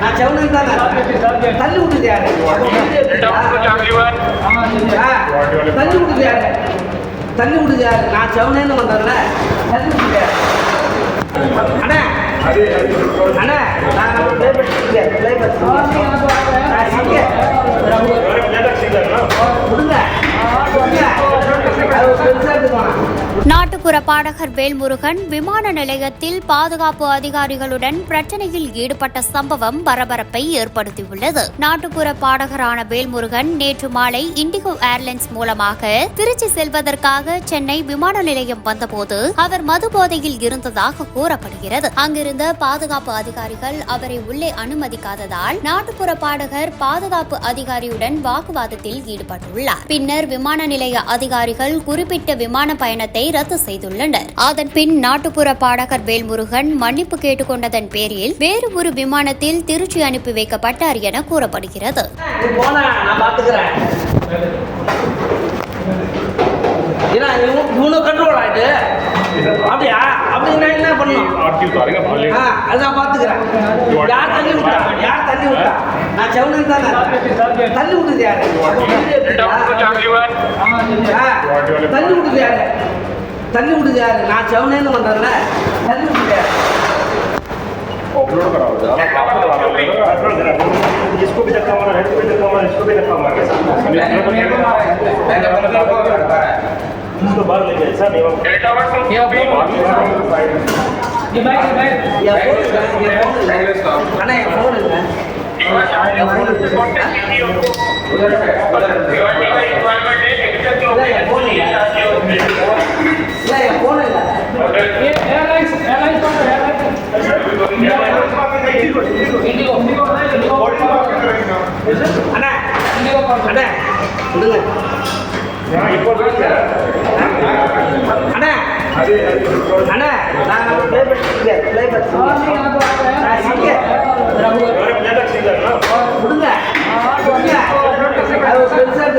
நான் செவனுக்கு தானே தள்ளி விட்டுது யாரு? தள்ளி விட்டுது யாரு? தள்ளி விட்டுது யாரு? நான் செவனேன்னு வந்தேன்ல தள்ளி விட்டுது யாரு? அண்ணா அண்ணா நான் ப்ளே பண்ணிட்டு ப்ளே பண்ணி விடுங்க விடுங்க அது பெருசாக எடுத்துக்கோங்க நாட்டுப்புற பாடகர் வேல்முருகன் விமான நிலையத்தில் பாதுகாப்பு அதிகாரிகளுடன் பிரச்சனையில் ஈடுபட்ட சம்பவம் பரபரப்பை ஏற்படுத்தியுள்ளது. நாட்டுப்புற பாடகரான வேல்முருகன் நேற்று மாலை இண்டிகோ ஏர்லைன்ஸ் மூலமாக திருச்சி செல்வதற்காக சென்னை விமான நிலையம் வந்தபோது அவர் மது போதையில் இருந்ததாக கூறப்படுகிறது. அங்கிருந்த பாதுகாப்பு அதிகாரிகள் அவரை உள்ளே அனுமதிக்காததால் நாட்டுப்புற பாடகர் பாதுகாப்பு அதிகாரியுடன் வாக்குவாதத்தில் ஈடுபட்டுள்ளார். பின்னர் விமான நிலைய அதிகாரிகள் குறிப்பிட்ட விமான பயணத்தை ரத்து செய்துள்ளனர். அதன் பின் நாட்டுப்புற பாடகர் வேல்முருகன் மன்னிப்பு கேட்டுக்கொண்டதன் பேரில் வேறு ஒரு விமானத்தில் திருச்சி அனுப்பி வைக்கப்பட்டார் என கூறப்படுகிறது. அப்படியா? அப்படின்னா என்ன அதான் யார் தள்ளி விட்டா? யார் தள்ளி விட்டா? நான் செவனுக்கு தானே. தள்ளி விட்டுது யாரு? தள்ளி விட்டுது யாரு? தள்ளி விட்டுது யாரு நான் செவனேன்னு வந்தேன்ல தள்ளி விட்டுது யாரு इसको भी धक्का मारा इसको भी धक्का मारा इसको भी धक्का मारा इसको बाहर ले गए सर என் ஃபோன் இல்லை என் ஃபோன் இல்லை அண்ணா என் ஃபோன் இல்லை இல்லை என் ஃபோன் இல்லை இல்லை அண்ணா அண்ணா சொல்லுங்க அண்ணா அண்ணா நான் playback singer playback singer விடுங்க விடுங்க அது ஒரு பெருசாக